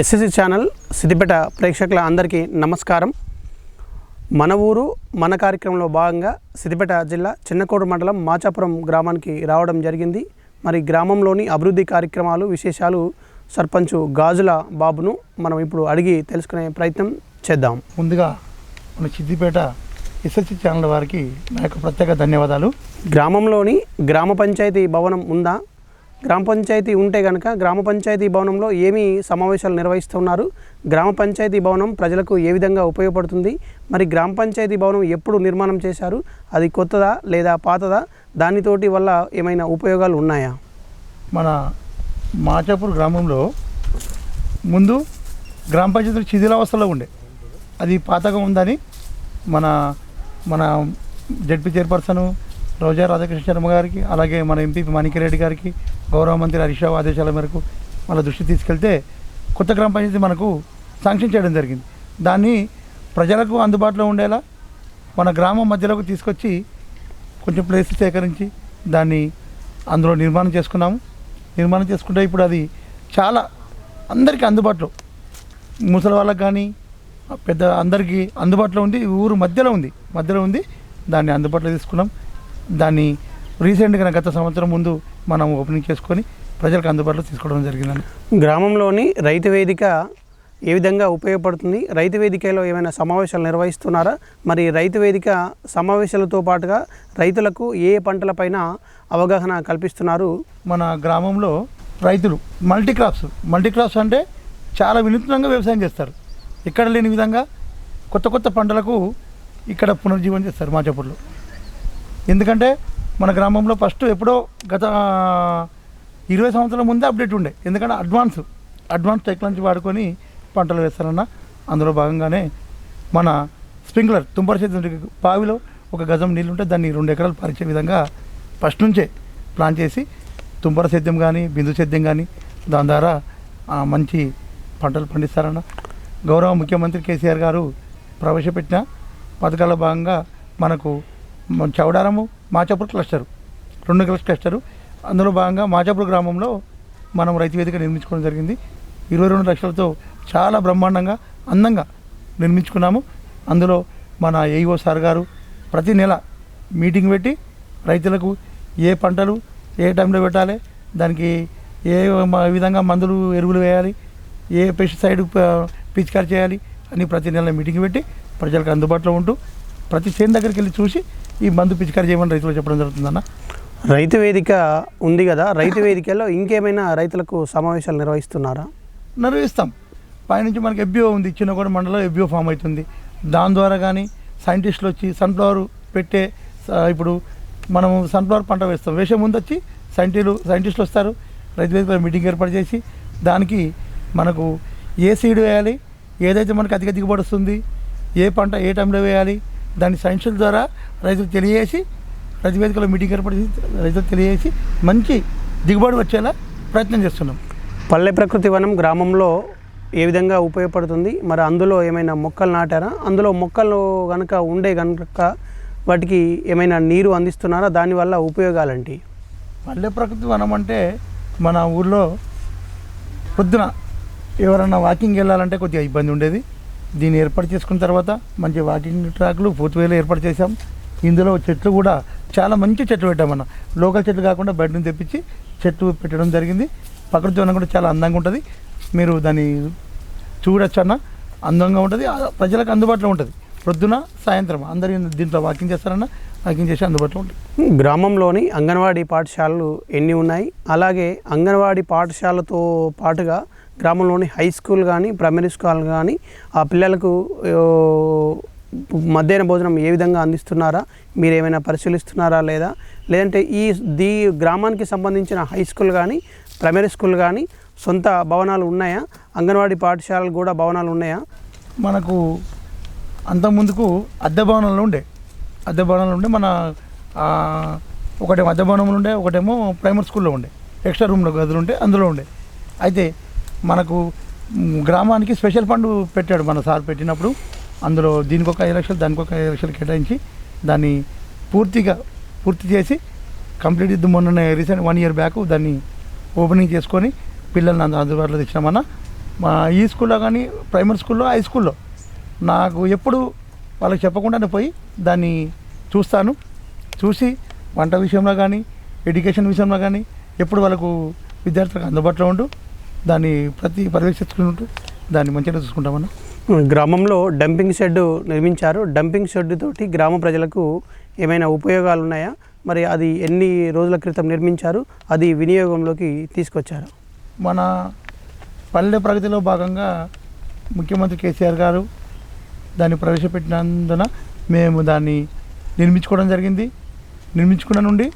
SSC channel Siddipet ప్రేక్షకుల అందరికీ నమస్కారం. మన ఊరు మన కార్యక్రమంలో భాగంగా సిద్దిపేట జిల్లా చిన్నకోడు మండలం మాచాపురం గ్రామానికి రావడం జరిగింది. మరి గ్రామంలోని అభివృద్ధి కార్యక్రమాలు విశేషాలు సర్పంచ్ గాజుల బాబును మనం ఇప్పుడు అడిగి తెలుసుకునే ప్రయత్నం చేద్దాం. ముందుగా మన సిద్దిపేట ఎస్ఎస్సి ఛానల్ వారికి నా యొక్క ప్రత్యేక ధన్యవాదాలు. గ్రామంలోని గ్రామ పంచాయతీ భవనం ఉందా? గ్రామ పంచాయతీ ఉంటే కనుక గ్రామ పంచాయతీ భవనంలో ఏమి సమావేశాలు నిర్వహిస్తున్నారు. గ్రామ పంచాయతీ భవనం ప్రజలకు ఏ విధంగా ఉపయోగపడుతుంది? మరి గ్రామ పంచాయతీ భవనం ఎప్పుడు నిర్మాణం చేశారు? అది కొత్తదా లేదా పాతదా? దానితోటి వల్ల ఏమైనా ఉపయోగాలు ఉన్నాయా? మన మాచాపూర్ గ్రామంలో ముందు గ్రామ పంచాయతీ శిథిలావస్థలో ఉండే. అది పాతగా ఉందని మన మన జడ్పీ చైర్పర్సను రోజా రాధాకృష్ణ శర్మ గారికి అలాగే మన ఎంపీ మాణిక్యరెడ్డి గారికి గౌరవ మంత్రి హరీష్ రావు ఆదేశాల మేరకు వాళ్ళ దృష్టి తీసుకెళ్తే కొత్త గ్రామ పంచాయతీ మనకు శాంక్షన్ చేయడం జరిగింది. దాన్ని ప్రజలకు అందుబాటులో ఉండేలా మన గ్రామం మధ్యలోకి తీసుకొచ్చి కొంచెం ప్లేస్ సేకరించి దాన్ని అందులో నిర్మాణం చేసుకున్నాము. నిర్మాణం చేసుకుంటే ఇప్పుడు అది చాలా అందరికీ అందుబాటులో. ముసలి వాళ్ళకి కానీ పెద్ద అందరికీ అందుబాటులో ఉంది. ఊరు మధ్యలో ఉంది. మధ్యలో ఉంది. దాన్ని అందుబాటులో తీసుకున్నాం. దాన్ని రీసెంట్గా గత సంవత్సరం ముందు మనం ఓపెనింగ్ చేసుకొని ప్రజలకు అందుబాటులో తీసుకోవడం జరిగిందండి. గ్రామంలోని రైతు వేదిక ఏ విధంగా ఉపయోగపడుతుంది? రైతు వేదికలో ఏమైనా సమావేశాలు నిర్వహిస్తున్నారా? మరి రైతు వేదిక సమావేశాలతో పాటుగా రైతులకు ఏ పంటలపైన అవగాహన కల్పిస్తున్నారు? మన గ్రామంలో రైతులు మల్టీ క్రాప్స్ మల్టీ క్రాప్స్ అంటే చాలా వినూత్నంగా వ్యవసాయం చేస్తారు. ఇక్కడ లేని విధంగా కొత్త కొత్త పంటలకు ఇక్కడ పునర్జీవనం చేస్తారు మాచాపూర్లో. ఎందుకంటే మన గ్రామంలో ఫస్ట్ ఎప్పుడో గత ఇరవై సంవత్సరాల ముందే అప్డేట్ ఉండే. ఎందుకంటే అడ్వాన్స్ అడ్వాన్స్ టెక్నాలజీ వాడుకొని పంటలు వేస్తారన్న అందులో భాగంగానే మన స్ప్రింక్లర్ తుంపర చేతి బావిలో ఒక గజం నీళ్ళు ఉంటే దాన్ని రెండు ఎకరాలు పరిచే విధంగా ఫస్ట్ నుంచే ప్లాన్ చేసి తుంపర సేద్యం కానీ బిందు సేద్యం కానీ దాని ద్వారా ఆ, మంచి పంటలు పండిస్తారన్న గౌరవ ముఖ్యమంత్రి కేసీఆర్ గారు ప్రవేశపెట్టిన పథకాల భాగంగా మనకు చౌడారము మాచాపూర్ క్లస్టరు. రెండు క్లస్ క్లస్టరు. అందులో భాగంగా మాచాపూర్ గ్రామంలో మనం రైతు వేదిక నిర్మించుకోవడం జరిగింది. ఇరవై రెండు లక్షలతో చాలా బ్రహ్మాండంగా అందంగా నిర్మించుకున్నాము. అందులో మన ఏఈఓ సార్ గారు ప్రతి నెల మీటింగ్ పెట్టి రైతులకు ఏ పంటలు ఏ టైంలో పెట్టాలి దానికి ఏ విధంగా మందులు ఎరువులు వేయాలి ఏ పెస్టిసైడ్ పిచికారి చేయాలి అని ప్రతి నెల మీటింగ్ పెట్టి ప్రజలకు అందుబాటులో ఉంటూ ప్రతి చేను దగ్గరికి వెళ్ళి చూసి ఈ మందు పిచికారి చేయమని రైతులు చెప్పడం జరుగుతుందన్న. రైతు వేదిక ఉంది కదా రైతు వేదికలో ఇంకేమైనా రైతులకు సమావేశాలు నిర్వహిస్తున్నారా? నిర్వహిస్తాం. పైనుంచి మనకి ఎఫ్బిఓ ఉంది చిన్నగూడ మండలం ఎఫ్బిఓ ఫామ్ అవుతుంది. దాని ద్వారా కానీ సైంటిస్టులు వచ్చి సన్ఫ్లవర్ పెట్టే ఇప్పుడు మనం సన్ఫ్లవర్ పంట వేస్తాం. వేసే ముందు వచ్చి సైంటిస్టులు సైంటిస్టులు వస్తారు. రైతు వేదికలో మీటింగ్ ఏర్పాటు చేసి దానికి మనకు ఏ సీడ్ వేయాలి ఏదైతే మనకి అధిక దిగుబడి వస్తుంది ఏ పంట ఏ టైంలో వేయాలి దాని సైంటిస్టుల ద్వారా రైతులకు తెలియజేసి రైతు వేదికలో మీటింగ్ ఏర్పాటు చేసి రైతులకు తెలియజేసి మంచి దిగుబడి వచ్చేలా ప్రయత్నం చేస్తున్నాం. పల్లె ప్రకృతి వనం గ్రామంలో ఏ విధంగా ఉపయోగపడుతుంది? మరి అందులో ఏమైనా మొక్కలు నాటారా? అందులో మొక్కలు కనుక ఉండే కనుక వాటికి ఏమైనా నీరు అందిస్తున్నారా? దానివల్ల ఉపయోగాలేంటి? పల్లె ప్రకృతి వనం అంటే మన ఊర్లో పొద్దున ఎవరన్నా వాకింగ్ వెళ్ళాలంటే కొద్దిగా ఇబ్బంది ఉండేది. దీన్ని ఏర్పాటు చేసుకున్న తర్వాత మంచి వాకింగ్ ట్రాక్లు ఫుట్వేలు ఏర్పాటు చేశాం. ఇందులో చెట్లు కూడా చాలా మంచి చెట్లు పెట్టామన్న లోకల్ చెట్లు కాకుండా బయట నుంచి తెప్పించి చెట్లు పెట్టడం జరిగింది. ప్రకృతి వనం కూడా చాలా అందంగా ఉంటుంది. మీరు దాన్ని చూడొచ్చు అన్న. అందంగా ఉంటుంది. ప్రజలకు అందుబాటులో ఉంటుంది. ప్రొద్దున సాయంత్రం అందరి దీంట్లో వాకింగ్ చేస్తారన్న. వాకింగ్ చేసి అందుబాటులో ఉంటుంది. గ్రామంలోని అంగన్వాడీ పాఠశాలలు ఎన్ని ఉన్నాయి? అలాగే అంగన్వాడీ పాఠశాలతో పాటుగా గ్రామంలోని హై స్కూల్ కానీ ప్రైమరీ స్కూల్ కానీ ఆ పిల్లలకు మధ్యాహ్న భోజనం ఏ విధంగా అందిస్తున్నారా? మీరు ఏమైనా పరిశీలిస్తున్నారా లేదా? లేదంటే ఈ దీ గ్రామానికి సంబంధించిన హై స్కూల్ కానీ ప్రైమరీ స్కూల్ కానీ సొంత భవనాలు ఉన్నాయా? అంగన్వాడీ పాఠశాలలు కూడా భవనాలు ఉన్నాయా? మనకు అంతకుముందుకు అద్దె భవనాలు ఉండే. అద్దె భవనాలు ఉండే. మన ఒకటేమో అద్దె భవనంలో ఉండే ఒకటేమో ప్రైమరీ స్కూల్లో ఉండే. ఎక్స్ట్రా రూమ్లో గదులు ఉండే అందులో ఉండే. అయితే మనకు గ్రామానికి స్పెషల్ ఫండ్ పెట్టాడు మన సార్ పెట్టినప్పుడు. అందులో దీనికి ఒక ఐదు లక్షలు దానికి ఒక ఐదు లక్షలు కేటాయించి దాన్ని పూర్తిగా పూర్తి చేసి కంప్లీట్ ఇది మొన్న రీసెంట్ వన్ ఇయర్ బ్యాక్ దాన్ని ఓపెనింగ్ చేసుకొని పిల్లల్ని అందు- అందుబాటులో తెచ్చినామన్నా. మా ఈ స్కూల్లో కానీ ప్రైమరీ స్కూల్లో హై స్కూల్లో నాకు ఎప్పుడు వాళ్ళకి చెప్పకుండానే పోయి దాన్ని చూస్తాను. చూసి వంట విషయంలో కానీ ఎడ్యుకేషన్ విషయంలో కానీ ఎప్పుడు వాళ్ళకు విద్యార్థులకు అందుబాటులో ఉండు. దాన్ని ప్రతి పర్యవేక్షించుకుంటూ దాన్ని మంచిగా చూసుకుంటామన్నా. గ్రామంలో డంపింగ్ షెడ్ నిర్మించారు. డంపింగ్ షెడ్ తోటి గ్రామ ప్రజలకు ఏమైనా ఉపయోగాలు ఉన్నాయా? మరి అది ఎన్ని రోజుల క్రితం నిర్మించారు? అది వినియోగంలోకి తీసుకొచ్చారు? మన పల్లె ప్రగతిలో భాగంగా ముఖ్యమంత్రి కేసీఆర్ గారు దాన్ని ప్రవేశపెట్టినందున మేము దాన్ని నిర్మించుకోవడం జరిగింది. నిర్మించుకున్న నుండి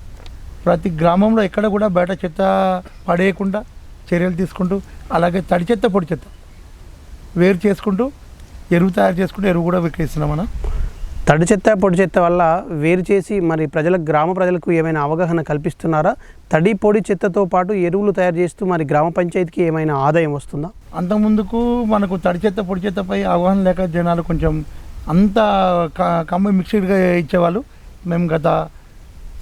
ప్రతి గ్రామంలో ఎక్కడ కూడా బయట చెత్త పడేయకుండా చర్యలు తీసుకుంటూ అలాగే తడి చెత్త పొడి చెత్త వేరు చేసుకుంటూ ఎరువు తయారు చేసుకుంటూ ఎరువు కూడా విక్రయిస్తున్నాం మనం. తడి చెత్త పొడి చెత్త వల్ల వేరు చేసి మరి ప్రజలకు గ్రామ ప్రజలకు ఏమైనా అవగాహన కల్పిస్తున్నారా? తడి పొడి చెత్తతో పాటు ఎరువులు తయారు చేస్తూ మరి గ్రామ పంచాయతీకి ఏమైనా ఆదాయం వస్తుందా? అంతకుముందుకు మనకు తడి చెత్త పొడి చెత్తపై అవగాహన లేక జనాలు కొంచెం అంత కమ్మ మిక్స్డ్గా ఇచ్చేవాళ్ళు. మేము గత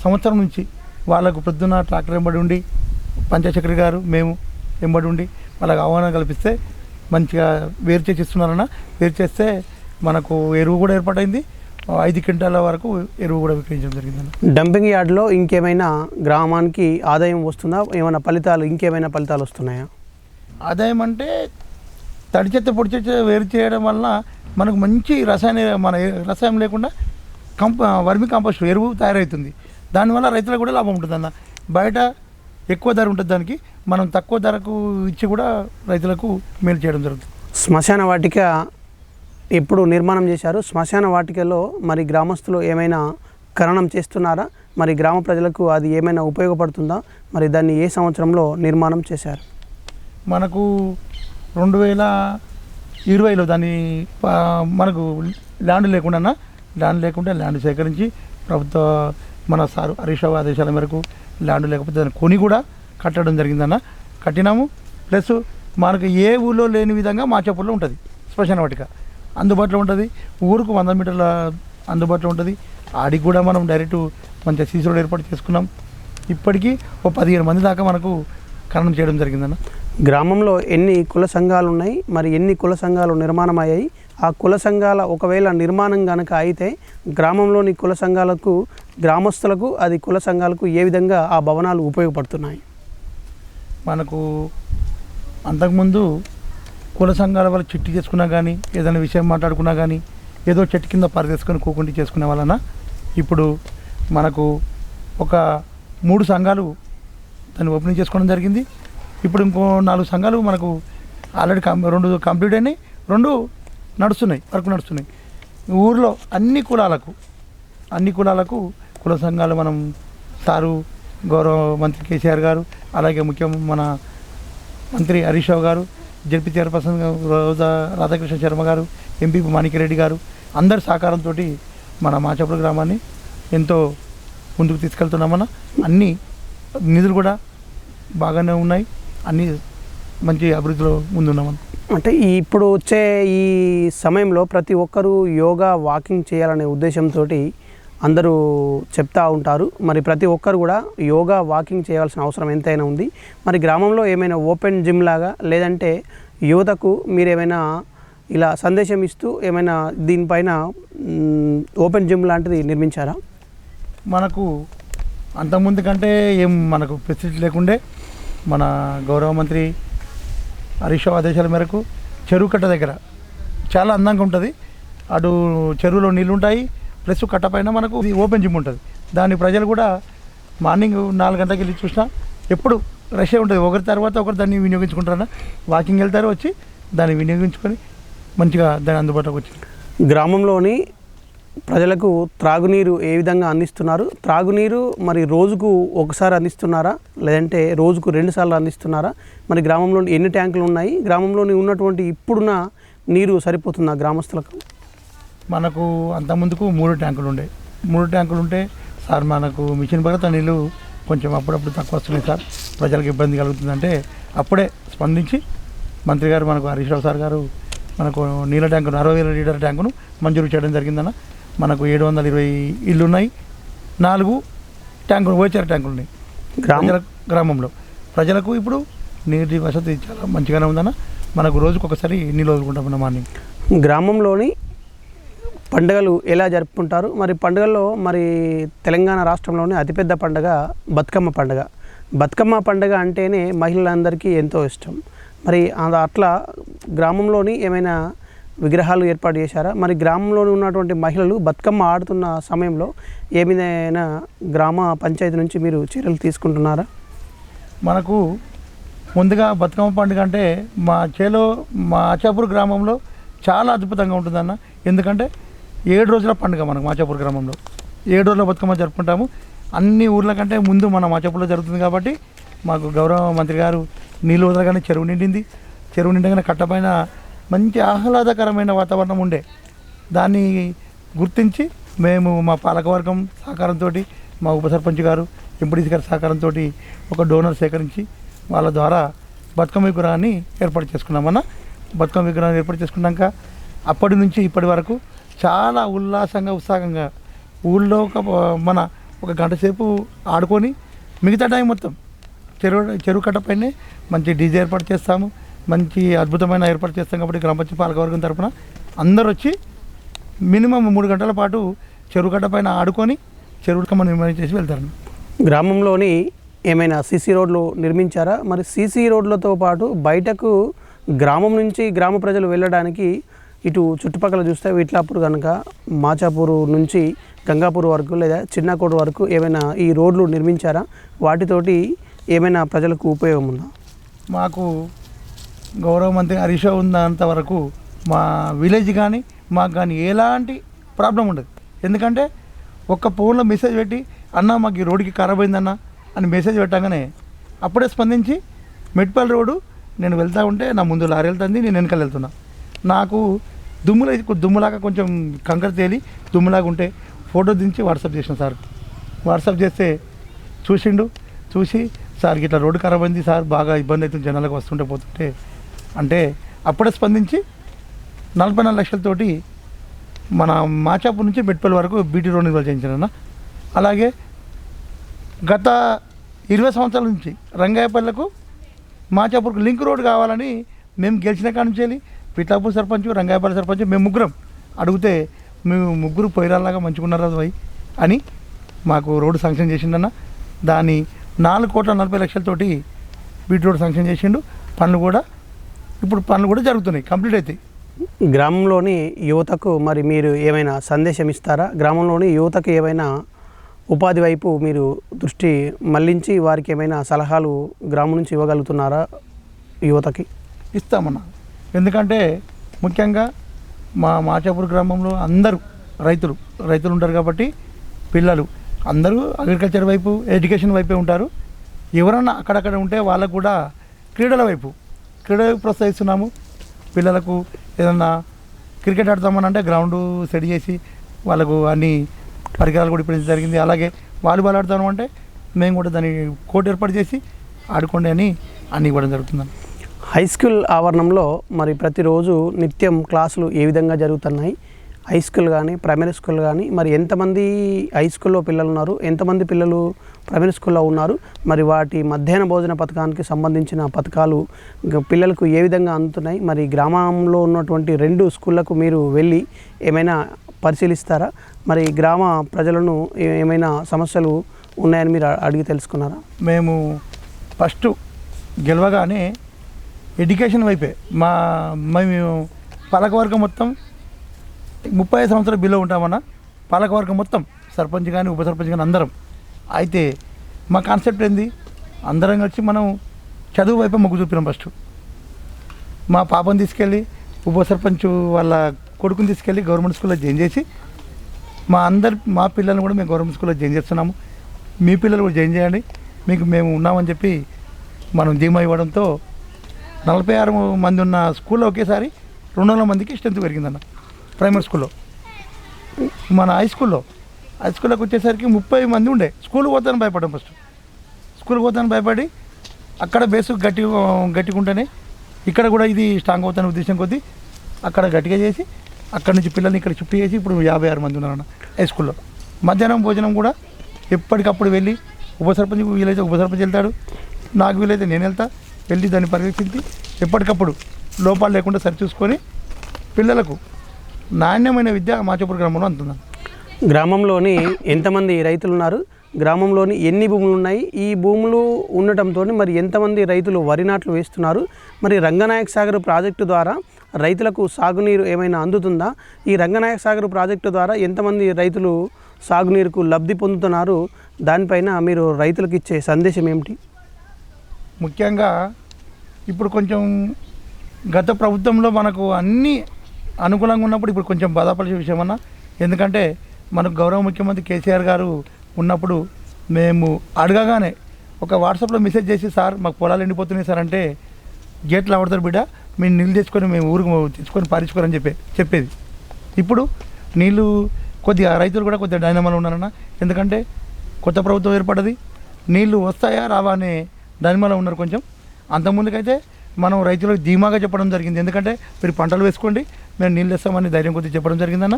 సంవత్సరం నుంచి వాళ్ళకు పొద్దున్న ట్రాక్టర్ వెంబడి ఉండి పంచాయత్ గారు మేము వెంబడి ఉండి వాళ్ళకి అవగాహన కల్పిస్తే మంచిగా వేరు చేసి ఇస్తున్నారన్న. వేరు చేస్తే మనకు ఎరువు కూడా ఏర్పాటైంది. ఐదు క్వింటాల వరకు ఎరువు కూడా విక్రయించడం జరిగిందన్న. డంపింగ్ యార్డ్లో ఇంకేమైనా గ్రామానికి ఆదాయం వస్తుందా? ఏమైనా ఫలితాలు ఇంకేమైనా ఫలితాలు వస్తున్నాయా? ఆదాయం అంటే తడి చెత్త పొడి చెత్త వేరు చేయడం వలన మనకు మంచి రసాయన మన రసాయనం లేకుండా కంప వర్మి కాంపోస్ట్ ఎరువు తయారవుతుంది దానివల్ల రైతులకు కూడా లాభం ఉంటుంది అన్న బయట ఎక్కువ ధర ఉంటుంది దానికి. మనం తక్కువ ధరకు ఇచ్చి కూడా రైతులకు మేలు చేయడం జరుగుతుంది. శ్మశాన వాటిక ఎప్పుడు నిర్మాణం చేశారు? శ్మశాన వాటికలో మరి గ్రామస్తులు ఏమైనా ఖననం చేస్తున్నారా? మరి గ్రామ ప్రజలకు అది ఏమైనా ఉపయోగపడుతుందా? మరి దాన్ని ఏ సంవత్సరంలో నిర్మాణం చేశారు? మనకు రెండు వేల ఇరవైలో దాన్ని మనకు ల్యాండ్ లేకుండా ల్యాండ్ లేకుంటే ల్యాండ్ సేకరించి ప్రభుత్వ మన సారు హరీష్ ఆదేశాల మేరకు ల్యాండ్ లేకపోతే దాన్ని కొని కూడా కట్టడం జరిగిందన్న. కట్టినాము. ప్లస్ మనకు ఏ ఊళ్ళో లేని విధంగా మాచాపూర్లో ఉంటుంది. శ్మశాన వాటిక. అందుబాటులో ఉంటుంది. ఊరుకు వంద మీటర్ల అందుబాటులో ఉంటుంది. ఆడికి కూడా మనం డైరెక్ట్ మంచిగా సీసీ రోడ్ ఏర్పాటు చేసుకున్నాం. ఇప్పటికీ ఓ పదిహేను మంది దాకా మనకు ఖననం చేయడం జరిగిందన్న. గ్రామంలో ఎన్ని కుల సంఘాలు ఉన్నాయి మరి ఎన్ని కుల సంఘాలు నిర్మాణం అయ్యాయి ఆ కుల సంఘాల ఒకవేళ నిర్మాణం కనుక అయితే గ్రామంలోని కుల సంఘాలకు గ్రామస్తులకు అది కుల సంఘాలకు ఏ విధంగా ఆ భవనాలు ఉపయోగపడుతున్నాయి? మనకు అంతకుముందు కుల సంఘాల వల్ల చిట్టి చేసుకున్నా కానీ ఏదైనా విషయం మాట్లాడుకున్నా కానీ ఏదో చెట్టు కింద పరిదేసుకొని కూకుంటి చేసుకునే వలన ఇప్పుడు మనకు ఒక మూడు సంఘాలు దాన్ని ఓపెనింగ్ చేసుకోవడం జరిగింది. ఇప్పుడు ఇంకో నాలుగు సంఘాలు మనకు ఆల్రెడీ కం రెండు కంప్లీట్ అయినాయి. రెండు నడుస్తున్నాయి వర్క్ నడుస్తున్నాయి. ఊర్లో అన్ని కులాలకు అన్ని కులాలకు కుల సంఘాలు మనం సారు గౌరవ మంత్రి కేసీఆర్ గారు అలాగే ముఖ్యం మన మంత్రి Harish Rao garu ZP chairperson Roja Radhakrishna Sharma garu MP Manikya Reddy గారు అందరి సహకారంతో మన మాచాపుర గ్రామాన్ని ఎంతో ముందుకు తీసుకెళ్తున్నామన్న అన్ని నిధులు కూడా బాగానే ఉన్నాయి. అన్ని మంచి అభివృద్ధిలో ముందున్నామన్న అంటే ఈ ఇప్పుడు వచ్చే ఈ సమయంలో ప్రతి ఒక్కరూ యోగా వాకింగ్ చేయాలనే ఉద్దేశంతో అందరూ చెప్తా ఉంటారు. మరి ప్రతి ఒక్కరు కూడా యోగా వాకింగ్ చేయాల్సిన అవసరం ఎంతైనా ఉంది. మరి గ్రామంలో ఏమైనా ఓపెన్ జిమ్ లాగా లేదంటే యువతకు మీరు ఏమైనా ఇలా సందేశం ఇస్తూ ఏమైనా దీనిపైన ఓపెన్ జిమ్ లాంటిది నిర్మించారా? మనకు అంతకుముందు కంటే ఏం మనకు ఫెసిలిటీ లేకుండే మన గౌరవ మంత్రి హరీష్ ఆదేశాల మేరకు చెరువు కట్ట దగ్గర. చాలా అందంగా ఉంటుంది. అటు చెరువులో నీళ్ళు ఉంటాయి. ప్లస్ కట్ట పైన మనకు ఇది ఓపెన్ జిమ్ ఉంటుంది. దాన్ని ప్రజలు కూడా మార్నింగ్ నాలుగు గంటలకు వెళ్ళి చూసినా ఎప్పుడు రష్ ఉంటుంది. ఒకరి తర్వాత ఒకరు దాన్ని వినియోగించుకుంటారన్న వాకింగ్ వెళ్తారు వచ్చి దాన్ని వినియోగించుకొని మంచిగా దాని అందుబాటులోకి వచ్చింది. గ్రామంలోని ప్రజలకు త్రాగునీరు ఏ విధంగా అందిస్తున్నారు? త్రాగునీరు మరి రోజుకు ఒకసారి అందిస్తున్నారా? లేదంటే రోజుకు రెండు సార్లు అందిస్తున్నారా? మరి గ్రామంలో ఎన్ని ట్యాంకులు ఉన్నాయి? గ్రామంలోని ఉన్నటువంటి ఇప్పుడున్న నీరు సరిపోతుందా గ్రామస్తులకు? మనకు అంతకుముందుకు మూడు ట్యాంకులు ఉండే. మూడు ట్యాంకులు ఉంటే సార్ మనకు మిషన్ భరత నీళ్ళు కొంచెం అప్పుడప్పుడు తక్కువ వస్తున్నాయి సార్. ప్రజలకు ఇబ్బంది కలుగుతుందంటే అప్పుడే స్పందించి మంత్రి గారు మనకు హరీష్ రావు సార్ గారు మనకు నీళ్ళ ట్యాంకును అరవై వేల లీటర్ ట్యాంకును మంజూరు చేయడం జరిగిందన్న మనకు ఏడు వందల ఇరవై ఇళ్ళు ఉన్నాయి నాలుగు ట్యాంకులు ఓచార ట్యాంకులు ఉన్నాయి గ్రామంలో. ప్రజలకు ఇప్పుడు నీటి వసతి చాలా మంచిగానే ఉందన్న. మనకు రోజుకు ఒకసారి నీళ్ళు వదులుకుంటాం మార్నింగ్. గ్రామంలోని పండుగలు ఎలా జరుపుకుంటారు? మరి పండుగల్లో మరి తెలంగాణ రాష్ట్రంలోని అతిపెద్ద పండుగ బతుకమ్మ పండుగ. బతుకమ్మ పండుగ అంటేనే మహిళలందరికీ ఎంతో ఇష్టం. మరి అట్లా గ్రామంలోని ఏమైనా విగ్రహాలు ఏర్పాటు చేశారా? మరి గ్రామంలో ఉన్నటువంటి మహిళలు బతుకమ్మ ఆడుతున్న సమయంలో ఏమైనా గ్రామ పంచాయతీ నుంచి మీరు చర్యలు తీసుకుంటున్నారా? మనకు ముందుగా బతుకమ్మ పండుగ అంటే మా చేలో మా ఆచాపూర్ గ్రామంలో చాలా అద్భుతంగా ఉంటుందన్న. ఎందుకంటే ఏడు రోజుల పండుగ మనకు మాచాపూర్ గ్రామంలో. ఏడు రోజుల బతుకమ్మ జరుపుకుంటాము. అన్ని ఊర్ల కంటే ముందు మన మాచాపూర్లో జరుగుతుంది కాబట్టి మాకు గౌరవ మంత్రి గారు నీళ్ళు వదలగానే చెరువు నిండింది. చెరువు నిండగానే కట్టపైన మంచి ఆహ్లాదకరమైన వాతావరణం ఉండే. దాన్ని గుర్తించి మేము మా పాలకవర్గం సహకారంతో మా ఉప సర్పంచ్ గారు ఎంపీడీసీ గారి సహకారంతో ఒక డోనర్ సేకరించి వాళ్ళ ద్వారా బతుకమ్మ విగ్రహాన్ని ఏర్పాటు చేసుకున్నామన్న. బతుకమ్మ విగ్రహాన్ని ఏర్పాటు చేసుకున్నాక అప్పటి నుంచి ఇప్పటి వరకు చాలా ఉల్లాసంగా ఉత్సాహంగా ఊళ్ళో ఒక మన ఒక గంట సేపు ఆడుకొని మిగతా టైం మొత్తం చెరువు చెరువు కట్టపైనే మంచి డీజే ఏర్పాటు చేస్తాము. మంచి అద్భుతమైన ఏర్పాటు చేస్తాం కాబట్టి గ్రామ పంచాయతీ పాలకవర్గం తరపున అందరూ వచ్చి మినిమం మూడు గంటల పాటు చెరువు కట్ట పైన ఆడుకొని చెరువు కమ్మ నిర్మాణం చేసి వెళ్తారు. గ్రామంలోని ఏమైనా సీసీ రోడ్లు నిర్మించారా? మరి సీసీ రోడ్లతో పాటు బయటకు గ్రామం నుంచి గ్రామ ప్రజలు వెళ్ళడానికి ఇటు చుట్టుపక్కల చూస్తే వీట్లాపూర్ కనుక మాచాపూర్ నుంచి గంగాపూర్ వరకు లేదా చిన్నకోట వరకు ఏమైనా ఈ రోడ్లు నిర్మించారా? వాటితోటి ఏమైనా ప్రజలకు ఉపయోగం ఉందా? మాకు గౌరవ మంత్రి హరీష్ ఉన్నంత వరకు మా విలేజ్ కానీ మాకు కానీ ఎలాంటి ప్రాబ్లం ఉండదు. ఎందుకంటే ఒక్క ఫోన్లో మెసేజ్ పెట్టి అన్న మాకు ఈ రోడ్డుకి ఖరాబ్ అయిందన్న అని మెసేజ్ పెట్టగానే అప్పుడే స్పందించి మెట్పల్ రోడ్డు నేను వెళ్తా ఉంటే నా ముందు లారీ వెళ్తుంది నేను వెనకాల వెళ్తున్నా. నాకు దుమ్ములో దుమ్ములాగా కొంచెం కంకర తేలి దుమ్ములాగా ఉంటే ఫోటో దించి వాట్సాప్ చేసిన సార్. వాట్సాప్ చేస్తే చూసిండు. చూసి సార్ ఇట్లా రోడ్డు ఖరాబ్ అయింది సార్ బాగా ఇబ్బంది అవుతుంది జనాలకు వస్తుంటే పోతుంటే అంటే అప్పుడే స్పందించి నలభై నాలుగు లక్షలతోటి మన మాచాపూర్ నుంచి మెట్పల్లి వరకు బీటీ రోడ్ నిర్వహణ చేయించారన్న. అలాగే గత ఇరవై సంవత్సరాల నుంచి రంగాయపల్లెకు మాచాపూర్కు లింక్ రోడ్ కావాలని మేము గెలిచిన కాడ నుంచి వెళ్ళి పిట్లాపూర్ సర్పంచ్ రంగాయపల్లి సర్పంచ్ మేము ముగ్గురం అడిగితే మేము ముగ్గురు పోయిరాలాగా మంచుకున్నారు అది పోయి అని మాకు రోడ్డు శాంక్షన్ చేసిండన్న. దాని నాలుగు కోట్ల నలభై లక్షలతోటి బీట్ రోడ్ శాంక్షన్ చేసిండు. పనులు కూడా ఇప్పుడు పనులు కూడా జరుగుతున్నాయి కంప్లీట్ అవుతాయి గ్రామంలోని యువతకు మరి మీరు ఏమైనా సందేశం ఇస్తారా? గ్రామంలోని యువతకు ఏమైనా ఉపాధి వైపు మీరు దృష్టి మళ్ళించి వారికి ఏమైనా సలహాలు గ్రామం నుంచి ఇవ్వగలుగుతున్నారా యువతకి? ఇస్తామన్న. ఎందుకంటే ముఖ్యంగా మా మాచాపూర్ గ్రామంలో అందరూ రైతులు రైతులు ఉంటారు కాబట్టి పిల్లలు అందరూ అగ్రికల్చర్ వైపు ఎడ్యుకేషన్ వైపే ఉంటారు. ఎవరన్నా అక్కడక్కడ ఉంటే వాళ్ళకు కూడా క్రీడల వైపు క్రీడల ప్రోత్సహిస్తున్నాము. పిల్లలకు ఏదన్నా క్రికెట్ ఆడతామని అంటే గ్రౌండ్ సెట్ చేసి వాళ్ళకు అన్ని పరికరాలు కూడా ఇప్పుడు జరిగింది. అలాగే వాలీబాల్ ఆడతాను అంటే మేము కూడా దాన్ని కోర్టు ఏర్పాటు చేసి ఆడుకోండి అని అన్ని ఇవ్వడం జరుగుతుందండి. హై స్కూల్ ఆవరణంలో మరి ప్రతిరోజు నిత్యం క్లాసులు ఏ విధంగా జరుగుతున్నాయి? హై స్కూల్ కానీ ప్రైమరీ స్కూల్ కానీ మరి ఎంతమంది హై స్కూల్లో పిల్లలు ఉన్నారు ఎంతమంది పిల్లలు ప్రైమరీ స్కూల్లో ఉన్నారు మరి వాటి మధ్యాహ్న భోజన పథకానికి సంబంధించిన పథకాలు పిల్లలకు ఏ విధంగా అందుతున్నాయి మరి గ్రామంలో ఉన్నటువంటి రెండు స్కూళ్ళకు మీరు వెళ్ళి ఏమైనా పరిశీలిస్తారా? మరి గ్రామ ప్రజలను ఏమైనా సమస్యలు ఉన్నాయని మీరు అడిగి తెలుసుకున్నారా? మేము ఫస్ట్ గెలవగానే ఎడ్యుకేషన్ వైపే. మా మేము పాలకవర్గం మొత్తం ముప్పై ఐదు సంవత్సరాల బిలో ఉంటామన్న. పాలకవర్గం మొత్తం సర్పంచ్ కానీ ఉప సర్పంచ్ కానీ అందరం. అయితే మా కాన్సెప్ట్ ఏంది? అందరం కలిసి మనం చదువు వైపే మొగ్గు చూపినాం ఫస్ట్. మా పాపను తీసుకెళ్ళి ఉప సర్పంచ్ వాళ్ళ కొడుకుని తీసుకెళ్ళి గవర్నమెంట్ స్కూల్లో జాయిన్ చేసి మా అందరి మా పిల్లల్ని కూడా మేము గవర్నమెంట్ స్కూల్లో జాయిన్ చేస్తున్నాము. మీ పిల్లలు కూడా జాయిన్ చేయండి. మీకు మేము ఉన్నామని చెప్పి మనం ధీమా ఇవ్వడంతో నలభై ఆరు మంది ఉన్న స్కూల్లో ఒకేసారి రెండు వందల మందికి స్ట్రెంత్ పెరిగిందన్న. ప్రైమరీ స్కూల్లో. మన హై స్కూల్లో. హై స్కూల్లోకి వచ్చేసరికి ముప్పై మంది ఉండే. స్కూల్కి పోతాను భయపడ్డాం ఫస్ట్. స్కూల్కి పోతాను భయపడి అక్కడ బేసు గట్టి గట్టిగుంటేనే ఇక్కడ కూడా ఇది స్ట్రాంగ్ అవుతాను ఉద్దేశం కొద్దీ అక్కడ గట్టిగా చేసి అక్కడ నుంచి పిల్లల్ని ఇక్కడ షిఫ్ట్ చేసి ఇప్పుడు యాభై ఆరు మంది ఉన్నారన్న హై స్కూల్లో. మధ్యాహ్నం భోజనం కూడా ఎప్పటికప్పుడు వెళ్ళి ఉప సర్పంచ్ వీలైతే ఉప సర్పంచ్ వెళ్తాడు. నాకు వీలైతే నేను వెళ్తా. వెళ్ళి దాన్ని పర్యవేక్షించి ఎప్పటికప్పుడు లోపాలు లేకుండా సరిచూసుకొని పిల్లలకు నాణ్యమైన విద్య మాచపూర్ గ్రామంలో అందుతున్నాను గ్రామంలోని ఎంతమంది రైతులు ఉన్నారు గ్రామంలోని ఎన్ని భూములు ఉన్నాయి? ఈ భూములు ఉండటంతో మరి ఎంతమంది రైతులు వరి నాట్లు వేస్తున్నారు? మరి రంగనాయక సాగర్ ప్రాజెక్టు ద్వారా రైతులకు సాగునీరు ఏమైనా అందుతుందా? ఈ రంగనాయక సాగర్ ప్రాజెక్టు ద్వారా ఎంతమంది రైతులు సాగునీరుకు లబ్ధి పొందుతున్నారు? దానిపైన మీరు రైతులకు ఇచ్చే సందేశం ఏమిటి? ముఖ్యంగా ఇప్పుడు కొంచెం గత ప్రభుత్వంలో మనకు అన్నీ అనుకూలంగా ఉన్నప్పుడు ఇప్పుడు కొంచెం బాధపడే విషయం అన్న. ఎందుకంటే మనకు గౌరవ ముఖ్యమంత్రి కేసీఆర్ గారు ఉన్నప్పుడు మేము అడగగానే ఒక వాట్సాప్లో మెసేజ్ చేసి సార్ మాకు పొలాలు ఎండిపోతున్నాయి సార్ అంటే గేట్లు అవడతారు బిడ్డ మేము నీళ్ళు తెచ్చుకొని మేము ఊరికి తెచ్చుకొని పారించుకోరని చెప్పే చెప్పేది. ఇప్పుడు నీళ్ళు కొద్దిగా రైతులు కూడా కొద్దిగా డైనమాలో ఉన్నారన్న. ఎందుకంటే కొత్త ప్రభుత్వం ఏర్పడ్డది. నీళ్ళు వస్తాయా రావా అనే డైనమాలో ఉన్నారు కొంచెం. అంతకుముందుకైతే మనం రైతులకు ధీమాగా చెప్పడం జరిగింది. ఎందుకంటే మీరు పంటలు వేసుకోండి మేము నీళ్ళు ఇస్తామని ధైర్యం కొద్దిగా చెప్పడం జరిగిందన్న.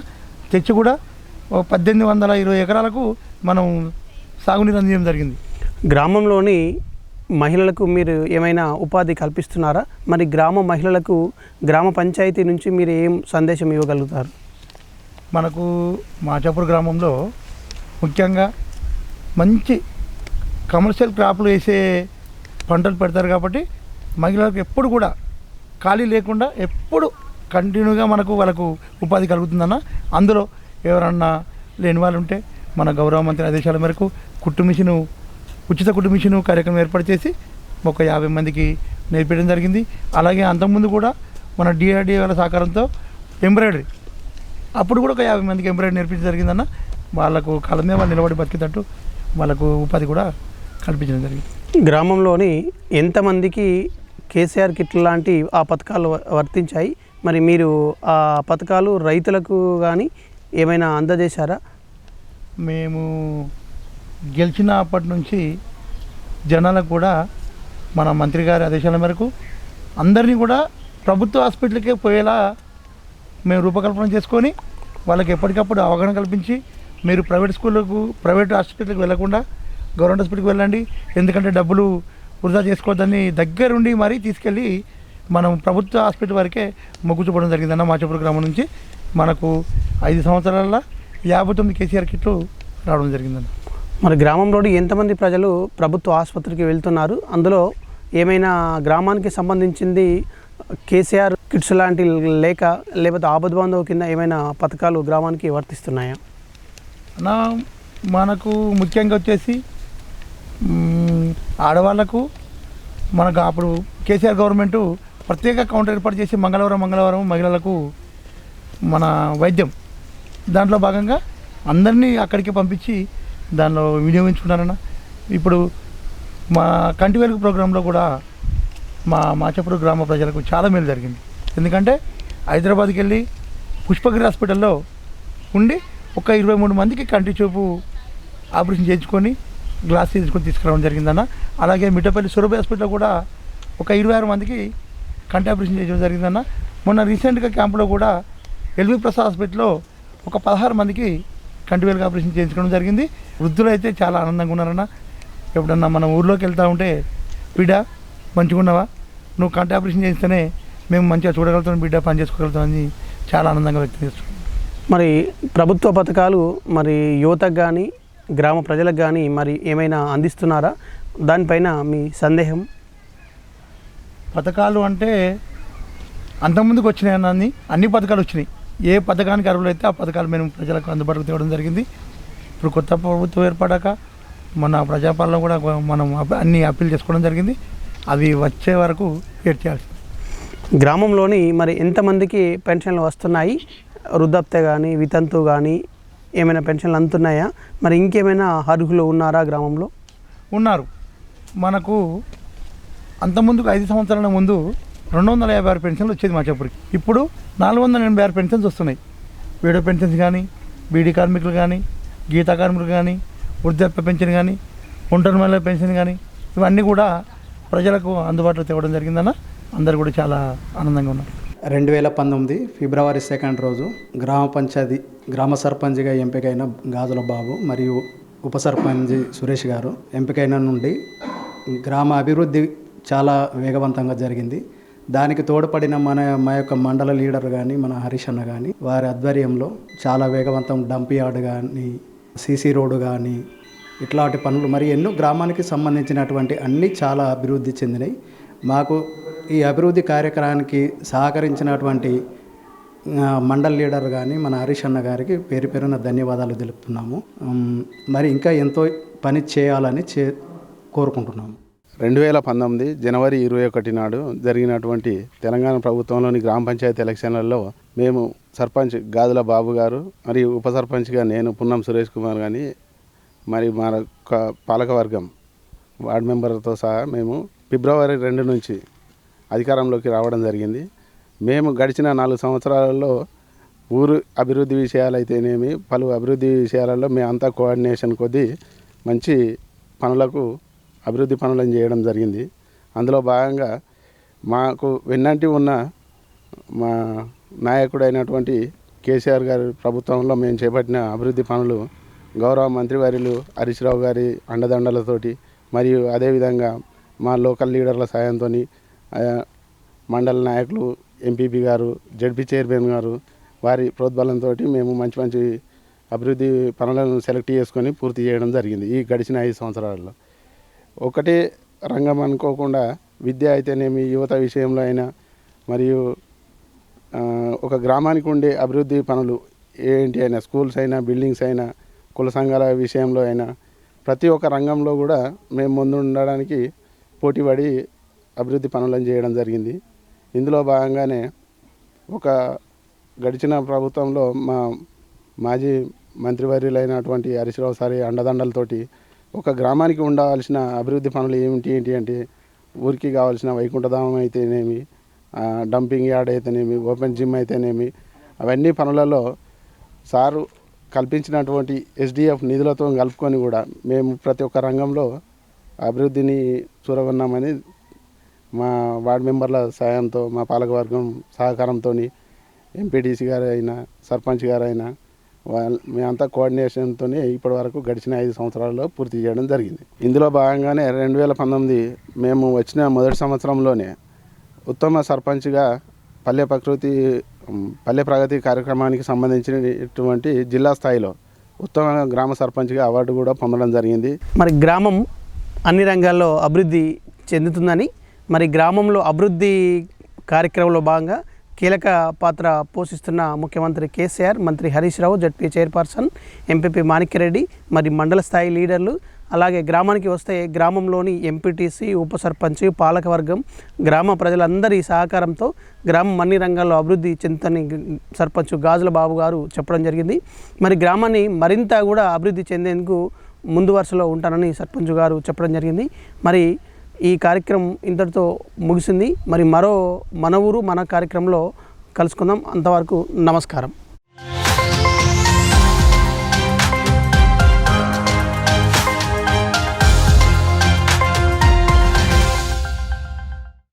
తెచ్చి కూడా ఓ పద్దెనిమిది వందల ఇరవై ఎకరాలకు మనం సాగునీరు అందించడం జరిగింది. గ్రామంలోని మహిళలకు మీరు ఏమైనా ఉపాధి కల్పిస్తున్నారా? మరి గ్రామ మహిళలకు గ్రామ పంచాయతీ నుంచి మీరు ఏం సందేశం ఇవ్వగలుగుతారు? మనకు మాచాపూర్ గ్రామంలో ముఖ్యంగా మంచి కమర్షియల్ క్రాప్లు వేసే పంటలు పెడతారు కాబట్టి మహిళలకు ఎప్పుడు కూడా ఖాళీ లేకుండా ఎప్పుడు కంటిన్యూగా మనకు వాళ్ళకు ఉపాధి కలుగుతుందన్న. అందులో ఎవరన్నా లేని వాళ్ళు ఉంటే మన గౌరవ మంత్రి ఆదేశాల మేరకు కుట్టు మిషను ఉచిత కుట్టు మిషను కార్యక్రమం ఏర్పాటు చేసి ఒక యాభై మందికి నేర్పించడం జరిగింది. అలాగే అంతకుముందు కూడా మన డిఆర్డీఏ వాళ్ళ సహకారంతో ఎంబ్రాయిడరీ అప్పుడు కూడా ఒక యాభై మందికి ఎంబ్రాయిడరీ నేర్పించడం జరిగిందన్న. వాళ్ళకు కాళ్ళ మీద వాళ్ళు నిలబడి బతికేటట్టు వాళ్ళకు ఉపాధి కూడా కల్పించడం జరిగింది. గ్రామంలోని ఎంతమందికి కేసీఆర్ కిట్లు లాంటి ఆ పథకాలు వ- వర్తించాయి? మరి మీరు ఆ పథకాలు రైతులకు కానీ ఏమైనా అందజేశారా? మేము గెలిచినప్పటి నుంచి జనాలకు కూడా మన మంత్రి గారి ఆదేశాల మేరకు అందరినీ కూడా ప్రభుత్వ హాస్పిటల్కే పోయేలా మేము రూపకల్పన చేసుకొని వాళ్ళకి ఎప్పటికప్పుడు అవగాహన కల్పించి మీరు ప్రైవేట్ స్కూళ్ళకు ప్రైవేట్ హాస్పిటల్కి వెళ్ళకుండా గవర్నమెంట్ హాస్పిటల్కి వెళ్ళండి. ఎందుకంటే డబ్బులు వృధా చేసుకోవద్దని దగ్గరుండి మరీ తీసుకెళ్ళి మనం ప్రభుత్వ హాస్పిటల్ వరకే మొగ్గు చూపడం జరిగిందన్న మాచపూర్ గ్రామం నుంచి మనకు ఐదు సంవత్సరాల యాభై తొమ్మిది కేసీఆర్ కిట్లు రావడం జరిగిందన్న. మరి గ్రామంలోని ఎంతమంది ప్రజలు ప్రభుత్వ ఆసుపత్రికి వెళ్తున్నారు? అందులో ఏమైనా గ్రామానికి సంబంధించింది కేసీఆర్ కిట్స్ లాంటి లేక లేకపోతే ఆపద బాంధవ కింద ఏమైనా పథకాలు గ్రామానికి వర్తిస్తున్నాయా? నా మనకు ముఖ్యంగా వచ్చేసి ఆడవాళ్ళకు మనకు అప్పుడు కేసీఆర్ గవర్నమెంట్ ప్రత్యేక కౌంటర్ ఏర్పాటు చేసి మంగళవారం మంగళవారం మహిళలకు మన వైద్యం. దాంట్లో భాగంగా అందరినీ అక్కడికి పంపించి దానిలో వినియోగించుకున్నారన్న. ఇప్పుడు మా కంటి వెలుగు ప్రోగ్రాంలో కూడా మా మాచపూర్ గ్రామ ప్రజలకు చాలా మేలు జరిగింది. ఎందుకంటే హైదరాబాద్కి వెళ్ళి పుష్పగిరి హాస్పిటల్లో ఉండి ఒక ఇరవై మూడు మందికి కంటి చూపు ఆపరేషన్ చేయించుకొని గ్లాస్ తీసుకొని తీసుకురావడం జరిగిందన్న. అలాగే మిట్టపల్లి సురభి హాస్పిటల్లో కూడా ఒక ఇరవై ఆరు మందికి కంటాపరేషన్ చేయడం జరిగిందన్న. మొన్న రీసెంట్గా క్యాంపులో కూడా ఎల్వి ప్రసాద్ హాస్పిటల్లో ఒక పదహారు మందికి కంటివేలుగా ఆపరేషన్ చేయించుకోవడం జరిగింది. వృద్ధులు అయితే చాలా ఆనందంగా ఉన్నారన్న. ఎప్పుడన్నా మన ఊర్లోకి వెళ్తా ఉంటే బిడ్డ మంచిగా ఉన్నావా? నువ్వు కంటి ఆపరేషన్ చేస్తేనే మేము మంచిగా చూడగలుగుతాం బిడ్డ పని చేసుకోగలుగుతాం అని చాలా ఆనందంగా వ్యక్తం చేస్తున్నాం మరి ప్రభుత్వ పథకాలు మరి యువతకు కానీ గ్రామ ప్రజలకు కానీ మరి ఏమైనా అందిస్తున్నారా? దానిపైన మీ సందేహం? పథకాలు అంటే అంతకుముందుకు వచ్చినాయి అన్నీ అన్ని పథకాలు వచ్చినాయి. ఏ పథకానికి అర్హులు అయితే ఆ పథకాలు మేము ప్రజలకు అందుబాటులో తేవడం జరిగింది. ఇప్పుడు కొత్త ప్రభుత్వం ఏర్పడాక మన ప్రజాపాలన కూడా మనం అన్ని అప్పీల్ చేసుకోవడం జరిగింది. అవి వచ్చే వరకు వెయిట్ చేయాల్సి గ్రామంలోని మరి ఎంతమందికి పెన్షన్లు వస్తున్నాయి? వృద్ధాప్య కానీ వితంతు కానీ ఏమైనా పెన్షన్లు అందుతున్నాయా? మరి ఇంకేమైనా అర్హులు ఉన్నారా గ్రామంలో? ఉన్నారు. మనకు అంతకుముందుకు ఐదు సంవత్సరాల ముందు రెండు వందల యాభై ఆరు పెన్షన్లు వచ్చేది మాచాపూర్కి ఇప్పుడు నాలుగు వందల ఎనభై ఆరు పెన్షన్స్ వస్తున్నాయి. వీడో పెన్షన్స్ కానీ బీడీ కార్మికులు కానీ గీతా కార్మికులు కానీ వృద్ధాప్య పెన్షన్ కానీ ఒంటరి మహిళల పెన్షన్ కానీ ఇవన్నీ కూడా ప్రజలకు అందుబాటులో తేవడం జరిగిందన్న అందరు కూడా చాలా ఆనందంగా ఉన్నారు. రెండు వేల పంతొమ్మిది ఫిబ్రవరి సెకండ్ రోజు గ్రామ పంచాయతీ గ్రామ సర్పంచ్గా ఎంపికైన గాజుల బాబు మరియు ఉప సర్పంచ్ సురేష్ గారు ఎంపికైన నుండి గ్రామ అభివృద్ధి చాలా వేగవంతంగా జరిగింది. దానికి తోడ్పడిన మన మా యొక్క మండల లీడర్ కానీ మన హరీష్ అన్న కానీ వారి ఆధ్వర్యంలో చాలా వేగవంతం డంప్ యార్డ్ కానీ సీసీ రోడ్డు కానీ ఇట్లాంటి పనులు మరి ఎన్నో గ్రామానికి సంబంధించినటువంటి అన్నీ చాలా అభివృద్ధి చెందినాయి. మాకు ఈ అభివృద్ధి కార్యక్రమానికి సహకరించినటువంటి మండల్ లీడర్ కానీ మన హరీష్ అన్న గారికి పేరు పేరున ధన్యవాదాలు తెలుపుతున్నాము. మరి ఇంకా ఎంతో పని చేయాలని చే కోరుకుంటున్నాము. రెండు వేల పంతొమ్మిది జనవరి ఇరవై ఒకటి నాడు జరిగినటువంటి తెలంగాణ ప్రభుత్వంలోని గ్రామ పంచాయతీ ఎలక్షన్లలో మేము సర్పంచ్ గాదుల బాబు గారు మరియు ఉప సర్పంచ్గా నేను పున్నం సురేష్ కుమార్ కానీ మరి మా యొక్క పాలకవర్గం వార్డు మెంబర్తో సహా మేము ఫిబ్రవరి రెండు నుంచి అధికారంలోకి రావడం జరిగింది. మేము గడిచిన నాలుగు సంవత్సరాలలో ఊరు అభివృద్ధి విషయాలైతేనేమి పలు అభివృద్ధి విషయాలలో మేమంతా కోఆర్డినేషన్ కొద్దీ మంచి పనులకు అభివృద్ధి పనులను చేయడం జరిగింది. అందులో భాగంగా మాకు వెన్నంటి ఉన్న మా నాయకుడైనటువంటి కేసీఆర్ గారి ప్రభుత్వంలో మేము చేపట్టిన అభివృద్ధి పనులు గౌరవ మంత్రివర్యులు హరీష్ రావు గారి అండదండలతోటి మరియు అదేవిధంగా మా లోకల్ లీడర్ల సాయంతో మండల నాయకులు ఎంపీపీ గారు జడ్పీ చైర్మన్ గారు వారి ప్రోద్బలంతో మేము మంచి మంచి అభివృద్ధి పనులను సెలెక్ట్ చేసుకొని పూర్తి చేయడం జరిగింది ఈ గడిచిన ఐదు సంవత్సరాలలో. ఒకటే రంగం అనుకోకుండా విద్య అయితేనేమి యువత విషయంలో అయినా మరియు ఒక గ్రామానికి ఉండే అభివృద్ధి పనులు ఏంటి అయినా స్కూల్స్ అయినా బిల్డింగ్స్ అయినా కుల సంఘాల విషయంలో అయినా ప్రతి ఒక్క రంగంలో కూడా మేము ముందు ఉండడానికి పోటీపడి అభివృద్ధి పనులను చేయడం జరిగింది. ఇందులో భాగంగానే ఒక గడిచిన ప్రభుత్వంలో మా మాజీ మంత్రివర్యులైనటువంటి హరీశ్రావు సారి అండదండలతోటి ఒక గ్రామానికి ఉండవలసిన అభివృద్ధి పనులు ఏమిటి ఏంటి అంటే ఊరికి కావాల్సిన వైకుంఠధామం అయితేనేమి డంపింగ్ యార్డ్ అయితేనేమి ఓపెన్ జిమ్ అయితేనేమి అవన్నీ పనులలో సారు కల్పించినటువంటి ఎస్డిఎఫ్ నిధులతో కలుపుకొని కూడా మేము ప్రతి ఒక్క రంగంలో అభివృద్ధిని చూరగొన్నామని మా వార్డు మెంబర్ల సాయంతో మా పాలకవర్గం సహకారంతో ఎంపీటీసీ గారు అయినా సర్పంచ్ గారు అయినా మేమంతా కోఆర్డినేషన్తోనే ఇప్పటి వరకు గడిచిన ఐదు సంవత్సరాల్లో పూర్తి చేయడం జరిగింది. ఇందులో భాగంగానే రెండు వేల పంతొమ్మిది మేము వచ్చిన మొదటి సంవత్సరంలోనే ఉత్తమ సర్పంచ్గా పల్లె ప్రకృతి పల్లె ప్రగతి కార్యక్రమానికి సంబంధించినటువంటి జిల్లా స్థాయిలో ఉత్తమ గ్రామ సర్పంచ్గా అవార్డు కూడా పొందడం జరిగింది. మరి గ్రామం అన్ని రంగాల్లో అభివృద్ధి చెందుతుందని మరి గ్రామంలో అభివృద్ధి కార్యక్రమంలో భాగంగా కీలక పాత్ర పోషిస్తున్న ముఖ్యమంత్రి కేసీఆర్ మంత్రి Harish Rao ZP chairperson MPP Manikya Reddy మరి మండల స్థాయి లీడర్లు అలాగే గ్రామానికి వస్తే గ్రామంలోని ఎంపీటీసీ ఉప సర్పంచ్ పాలకవర్గం గ్రామ ప్రజలందరి సహకారంతో గ్రామం అన్ని రంగాల్లో అభివృద్ధి చెందుతని సర్పంచ్ గాజుల బాబు గారు చెప్పడం జరిగింది. మరి గ్రామాన్ని మరింత కూడా అభివృద్ధి చెందేందుకు ముందు వరుసలో ఉంటానని సర్పంచ్ గారు చెప్పడం జరిగింది. మరి ఈ కార్యక్రమం ఇంతటితో ముగిసింది. మరి మరో మన ఊరు మన కార్యక్రమంలో కలుసుకుందాం. అంతవరకు నమస్కారం.